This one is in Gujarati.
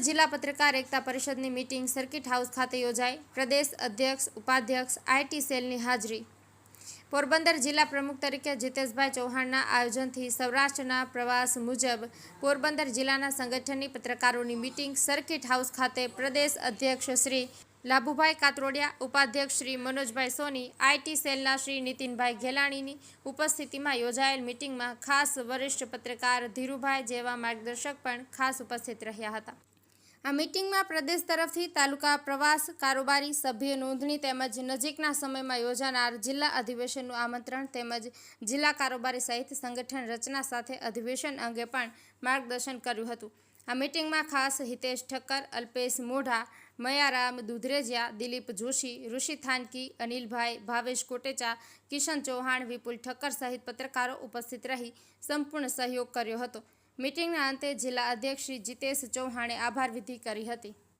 જિલ્લા પત્રકાર એકતા પરિષદની મીટિંગ સર્કિટ હાઉસ ખાતે યોજાઈ. પ્રદેશ અધ્યક્ષ, ઉપાધ્યક્ષ આઈટી સેલની હાજરી. પોરબંદર જિલ્લા પ્રમુખ તરીકે જીતેશભાઈ ચૌહાણના આયોજનથી સૌરાષ્ટ્રના પ્રવાસ મુજબ પોરબંદર જિલ્લાના સંગઠનની પત્રકારોની મીટિંગ સર્કિટ હાઉસ ખાતે પ્રદેશ અધ્યક્ષ શ્રી લાભુભાઈ કાતરોડિયા, ઉપાધ્યક્ષ શ્રી મનોજભાઈ સોની આઈટી સેલના શ્રી નીતિનભાઈ ઘેલાણીની ઉપસ્થિતિમાં યોજાયેલ મીટિંગમાં ખાસ વરિષ્ઠ પત્રકાર ધીરુભાઈ જેવા માર્ગદર્શક પણ ખાસ ઉપસ્થિત રહ્યા હતા. આ મીટિંગમાં પ્રદેશ તરફથી તાલુકા પ્રવાસ કારોબારી સભ્ય નોંધણી તેમજ નજીકના સમયમાં યોજાનાર જિલ્લા અધિવેશનનું આમંત્રણ તેમજ જિલ્લા કારોબારી સહિત સંગઠન રચના સાથે અધિવેશન અંગે પણ માર્ગદર્શન કર્યું હતું. આ મીટિંગમાં ખાસ હિતેશ ઠક્કર, અલ્પેશ મોઢા મયારામ, દુધરેજિયા, દિલીપ જોશી, ઋષિ થાનકી, અનિલભાઈ, ભાવેશ કોટેચા, કિશન ચૌહાણ, વિપુલ ઠક્કર સહિત પત્રકારો ઉપસ્થિત રહી સંપૂર્ણ સહયોગ કર્યો હતો. મીટિંગના અંતે જિલ્લા અધ્યક્ષ શ્રી જીતેશ ચૌહાણે આભાર વિધિ કરી હતી.